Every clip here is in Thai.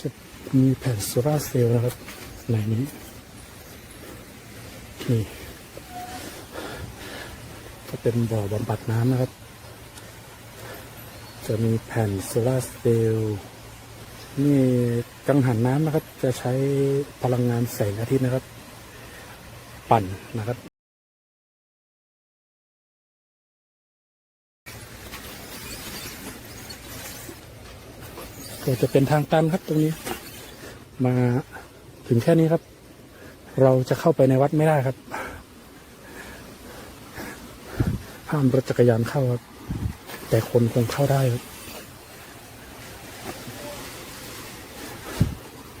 จะมีแผ่นโซลาเซลล์นะครับในนี้นี่ก็เป็นบ่อบำบัดน้ำนะครับ จะมีแผ่นโซลาเซลล์นี่กังหันน้ำนะครับ จะใช้พลังงานแสงอาทิตย์นะครับ ปั่นนะครับ ก็จะเป็นทางตันครับตรงนี้ มาถึงแค่นี้ครับ เราจะเข้าไปในวัดไม่ได้ครับ ห้ามรถจักรยานเข้าครับ แต่คนคงเข้าได้ครับ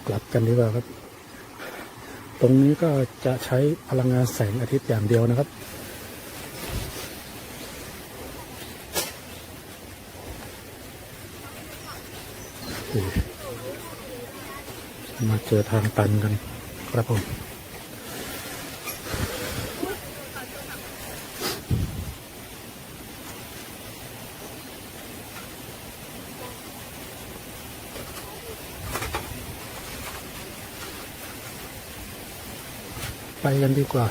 กลับกันดีกว่าครับ ตรงนี้ก็จะใช้พลังงานแสงอาทิตย์อย่างเดียวนะครับ มาเจอทางตันกันครับผมไปกันดีกว่า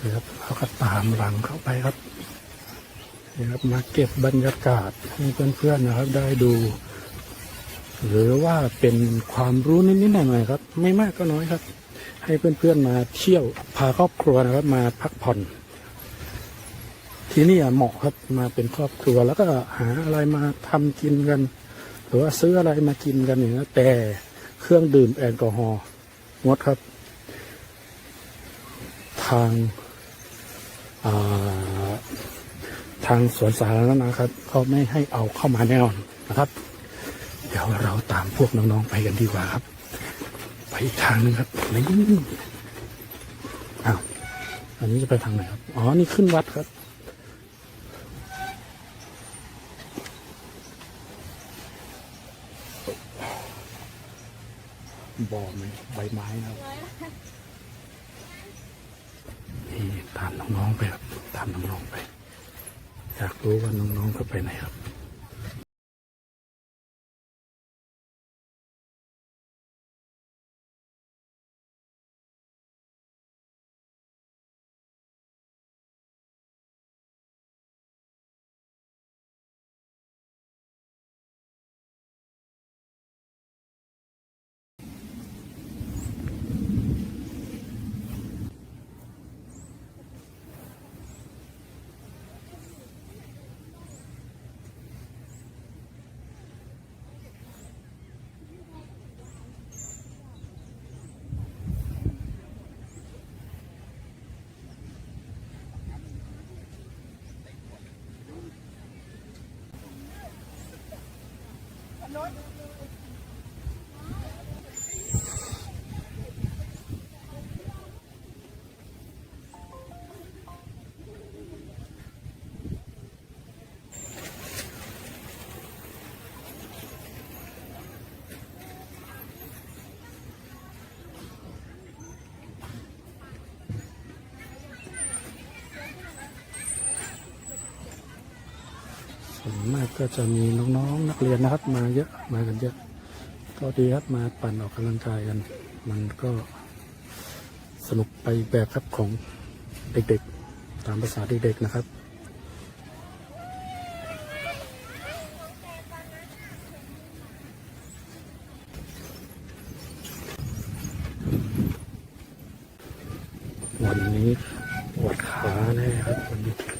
โอ เคครับเราก็ตามหลังเข้าไปครับนี่ครับมาเก็บบรรยากาศให้เพื่อนๆนะครับ ได้ดู หรือว่าเป็นความรู้นิดๆหน่อยๆครับ ไม่มากก็น้อยครับ ให้เพื่อนๆมาเที่ยวพาครอบครัวนะครับ มาพักผ่อน ที่นี่เหมาะครับมาเป็นครอบครัวแล้วก็หาอะไรมาทำกินกัน หรือว่าซื้ออะไรมากินกันอย่างนี้แต่เครื่องดื่มแอลกอฮอล์งดครับ ทาง ทางสวนสาธารณะนะครับเขาไม่ให้เอาเข้ามาแน่นอนนะครับ เดี๋ยวเราตามพวกน้องๆไปกันดีกว่าครับ ไปอีกทางหนึงครับนี่อ้าวอันนี้จะไปทางไหนครับ อ๋อ นี่ขึ้นวัดครับบ่อไหมใบไม้นะครับ ที่ตามน้องๆไปครับตามน้องๆไป อยากรู้ว่าน้องๆเขาไปไหนครับ รถ ส่วนมากก็จะมีน้องๆนักเรียนนะครับ มาเยอะมากันเยอะ ก็ดีครับมาปั่นออกกำลังกายกัน มันก็สนุกไปแบบครับของเด็กๆ ตามภาษาเด็กๆนะครับวันนี้ปวดขาแน่ครับวันนี้